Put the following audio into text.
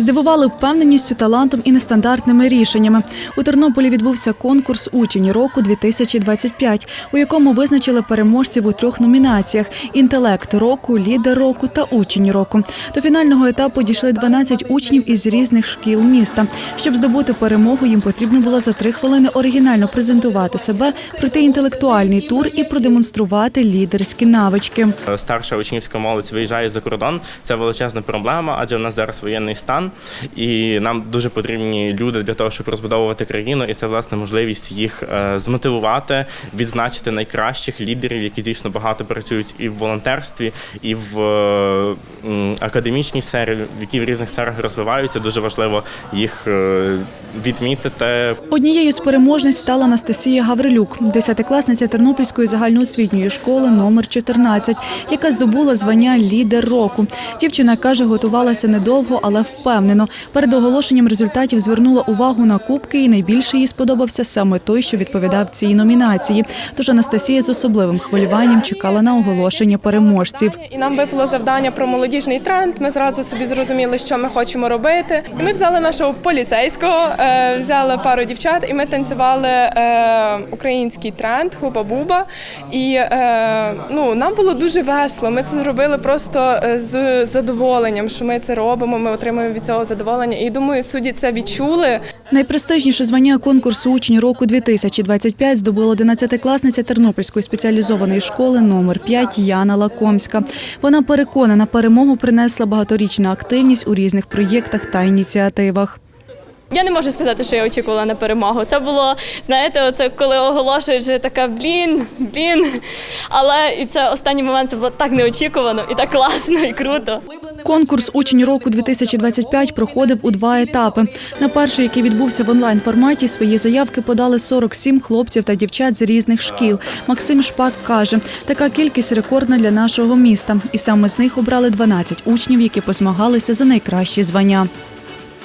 Здивували впевненістю, талантом і нестандартними рішеннями. У Тернополі відбувся конкурс Учень року 2025 у якому визначили переможців у трьох номінаціях: інтелект року, лідер року та учень року. До фінального етапу дійшли 12 учнів із різних шкіл міста. Щоб здобути перемогу, їм потрібно було за три хвилини оригінально презентувати себе, пройти інтелектуальний тур і продемонструвати лідерські навички. Старша учнівська молодь виїжджає за кордон. Це величезна проблема, адже в нас зараз воєнний стан, і нам дуже потрібні люди для того, щоб розбудовувати країну. І це власне можливість їх е, змотивувати, відзначити найкращих лідерів, які дійсно багато працюють і в волонтерстві, і в е, академічній сфері, в які в різних сферах розвиваються. Дуже важливо їх е, відмітити, Однією з переможниць стала Анастасія Гаврилюк, десятикласниця Тернопільської загальноосвітньої школи номер 14, яка здобула звання лідер року. Дівчина каже, готувалася недовго, але впевнено. Перед оголошенням результатів звернула увагу на кубки, і найбільше їй сподобався саме той, що відповідав цій номінації. Тож Анастасія з особливим хвилюванням чекала на оголошення переможців. І нам випало завдання про молодіжний тренд. Ми зразу собі зрозуміли, що ми хочемо робити. І ми взяли нашого поліцейського, е, взяли пару дівчат, і ми танцювали е, український тренд Хуба-Буба. І е, ну, нам було дуже весело. Ми це зробили просто з задоволенням, що ми це робимо. Ми отримуємо від цього задоволення. І думаю, судді це відчули. Найпрестижніше звання конкурсу учні року 2025 здобула 11-класниця Тернопільської спеціалізованої школи номер 5 Яна Лакомська. Вона переконана, перемогу принесла багаторічна активність у різних проєктах та ініціативах. Я не можу сказати, що я очікувала на перемогу. Це було, знаєте, оце коли оголошують, вже така блін, блін. Але і це останній момент це було так неочікувано і так класно і круто. Конкурс Учень року 2025 проходив у два етапи. На перший, який відбувся в онлайн форматі, свої заявки подали 47 хлопців та дівчат з різних шкіл. Максим Шпак каже, така кількість рекордна для нашого міста, і саме з них обрали 12 учнів, які позмагалися за найкращі звання.